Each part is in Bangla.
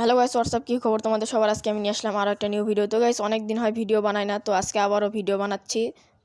হ্যালো গাইস হোয়াটসঅ্যাপ কী খবর তোমাদের সবার? আজকে আমি নিয়ে আসলাম আরও একটা নিউ ভিডিও তো গাইস অনেক দিন হয় ভিডিও বানাই না, তো আজকে আবারও ভিডিও বানাচ্ছি।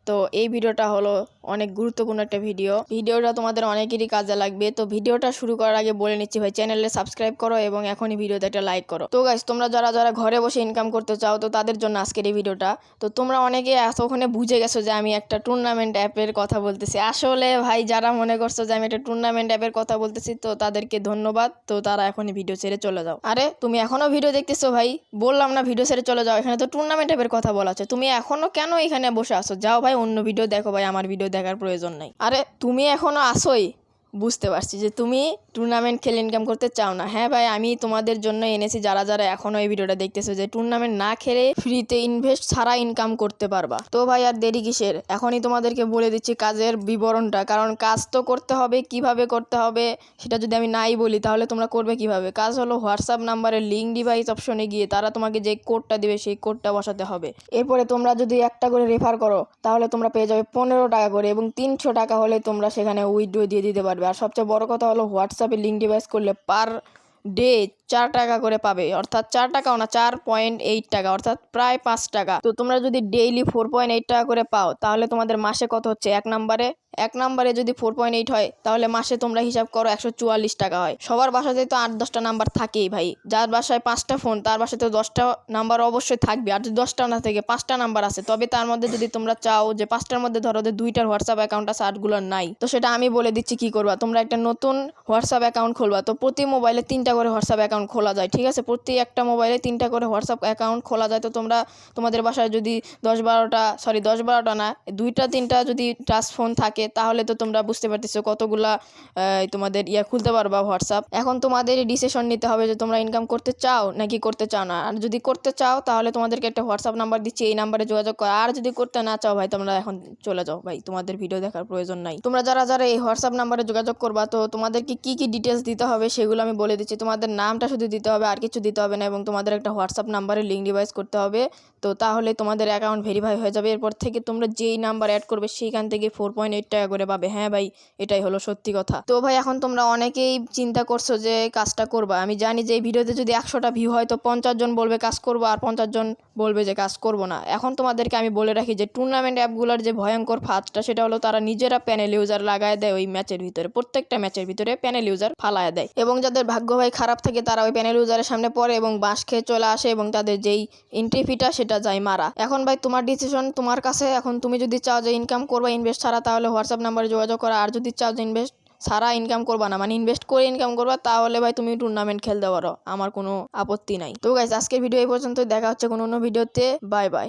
তো এই ভিডিওটা হলো অনেক গুরুত্বপূর্ণ একটা ভিডিও। ভিডিওটা তোমাদের অনেকেরই কাজে লাগবে। তো ভিডিওটা শুরু করার আগে বলে নিচ্ছি ভাই চ্যানেলে সাবস্ক্রাইব করো এবং এখনই ভিডিওতে একটা লাইক করো। তো গাইস তোমরা যারা যারা ঘরে বসে ইনকাম করতে চাও, তো তাদের জন্য আজকের এই ভিডিওটা। তো তোমরা অনেকে এতক্ষণে বুঝে গেছো যে আমি একটা টুর্নামেন্ট অ্যাপের কথা বলতেছি। আসলে ভাই, যারা মনে করছ যে আমি একটা টুর্নামেন্ট অ্যাপের কথা বলতেছি, তো তাদেরকে ধন্যবাদ। তো তারা এখনই ভিডিও ছেড়ে চলে যাও। আরে, তুমি এখনও ভিডিও দেখতেছো ভাই? বললাম না ভিডিও ছেড়ে চলে যাও। এখানে তো টুর্নামেন্ট অ্যাপের কথা বলা আছে। তুমি এখনও কেন এখানে বসে আসো যাও ভাই অন্য ভিডিও দেখো ভাই, আমার ভিডিও দেখার প্রয়োজন নাই। আরে, তুমি এখনও আসোই, বুঝতে পারছি যে তুমি টুর্নামেন্ট খেলে ইনকাম করতে চাও না। হ্যাঁ ভাই, আমি তোমাদের জন্য এনেছি, যারা যারা এখনও এই ভিডিওটা দেখতেছো যে টুর্নামেন্ট না খেলে ফ্রিতে ইনভেস্ট ছাড়া ইনকাম করতে পারবা। তো ভাই, আর দেরি কিসের? এখনই তোমাদেরকে বলে দিচ্ছি কাজের বিবরণটা, কারণ কাজ তো করতে হবে, কীভাবে করতে হবে সেটা যদি আমি নাই বলি, তাহলে তোমরা করবে কীভাবে? কাজ হলো হোয়াটসঅ্যাপ নাম্বারের লিঙ্ক ডিভাইস অপশনে গিয়ে তারা তোমাকে যে কোডটা দিবে, সেই কোডটা বসাতে হবে। এরপরে তোমরা যদি একটা করে রেফার করো, তাহলে তোমরা পেয়ে যাবে পনেরো টাকা করে এবং তিনশো টাকা হলে তোমরা সেখানে উইথড্র দিয়ে দিতে পারবে। আর সবচেয়ে বড় কথা হলো হোয়াটসঅ্যাপে লিঙ্ক ডিভাইস করলে পার ডে চার টাকা করে পাবে। অর্থাৎ চার টাকাও না, চার পয়েন্ট এইট টাকা, অর্থাৎ প্রায় পাঁচ টাকা। তো তোমরা যদি ডেইলি ফোর পয়েন্ট এইট টাকা করে পাও, তাহলে তোমাদের মাসে কত হচ্ছে? এক নম্বরে। এক নম্বরে যদি ফোর পয়েন্ট এইট হয়, তাহলে মাসে তোমরা হিসাব করো একশো চুয়াল্লিশ টাকা হয়। সবার বাসাতে তো আট, দশটা নাম্বার থাকেই ভাই। যার বাসায় পাঁচটা ফোন তার বাসায় তো দশটা নাম্বার অবশ্যই থাকবে। আর যদি দশটা না থেকে, পাঁচটা নাম্বার আছে। তবে তার মধ্যে যদি তোমরা চাও যে পাঁচটার মধ্যে ধরো যে দুইটার হোয়াটসঅ্যাপ অ্যাকাউন্ট আছে, আটগুলোর নাই। তো সেটা আমি বলে দিচ্ছি, কি করবা? তোমরা একটা নতুন হোয়াটসঅ্যাপ অ্যাকাউন্ট খুলবা। তো প্রতি মোবাইলে তিনটা করে হোয়াটসঅ্যাপ অ্যাকাউন্ট খোলা যায়, ঠিক আছে? প্রতি একটা মোবাইলে তিনটা করে হোয়াটসঅ্যাপ অ্যাকাউন্ট খোলা যায়। তো তোমরা তোমাদের বাসায় যদি দশ বারোটা, সরি, দশ বারোটা না, দুইটা, তিনটা যদি টাচ ফোন থাকে, তাহলে তো তোমরা বুঝতে পারতেছো কতগুলা তোমাদের ইয়া খুলতে পারবা হোয়াটসঅ্যাপ। এখন তোমাদের ডিসিশন নিতে হবে যে তোমরা ইনকাম করতে চাও নাকি করতে চাও না। আর যদি করতে চাও, তাহলে তোমাদেরকে একটা হোয়াটসঅ্যাপ নাম্বার দিচ্ছি, এই নাম্বারে যোগাযোগ করো। আর যদি করতে না চাও ভাই, তোমরা এখন চলে যাও ভাই, তোমাদের ভিডিও দেখার প্রয়োজন নাই। তোমরা যারা যারা এই হোয়াটসঅ্যাপ নাম্বারে যোগাযোগ করবা, তো তোমাদেরকে কি কি ডিটেলস দিতে হবে সেগুলো আমি বলে দিচ্ছি। তোমাদের নামটা শুধু দিতে হবে, আর কিছু দিতে হবে না এবং তোমাদের একটা হোয়াটসঅ্যাপ নাম্বারে লিঙ্ক ডিভাইস করতে হবে। তো তাহলে তোমাদের অ্যাকাউন্ট ভেরিফাই হয়ে যাবে। এরপর থেকে তোমরা যেই নাম্বার অ্যাড করবে সেইখান থেকে ফোর পয়েন্ট এইট টাকা করে পাবে। হ্যাঁ ভাই, এটাই হলো সত্যি কথা। তো ভাই, এখন তোমরা অনেকেই চিন্তা করছ যে কাজটা করবা। আমি জানি যে এই ভিডিওতে যদি একশোটা ভিউ হয়, তো পঞ্চাশ জন বলবে কাজ করব, আর পঞ্চাশ জন বলবে যে কাজ করব না। এখন তোমাদেরকে আমি বলে রাখি যে টুর্নামেন্ট অ্যাপগুলোর যে ভয়ঙ্কর ফাঁদটা, সেটা হলো তারা নিজেরা প্যানেল ইউজার লাগায় দেয় ওই ম্যাচের ভিতরে। প্রত্যেকটা ম্যাচের ভিতরে প্যানেল ইউজার ফালায় দেয়। এবং যাদের ভাগ্য ভাই খারাপ থাকে, তারা ওই প্যানেল ইউজারের সামনে পড়ে এবং বাঁশ খেয়ে চলে আসে এবং তাদের যেই এন্ট্রি ফিটা সেটা যায় মারা। এখন ভাই, তোমার ডিসিশন তোমার কাছে। এখন তুমি যদি চাও যে ইনকাম করবা ইনভেস্ট ছাড়া, তাহলে হোয়াটসঅ্যাপ নাম্বারে যোগাযোগ করা। আর যদি চাও যে ইনভেস্ট সারা ইনকাম করবা না মানে ইনভেস্ট করে ইনকাম করবা, তাহলে ভাই তুমি টুর্নামেন্ট খেলতে পারো, আমার কোনো আপত্তি নাই। তো গাইজ আজকের ভিডিও এই পর্যন্ত দেখা হচ্ছে কোনো অন্য ভিডিওতে বাই বাই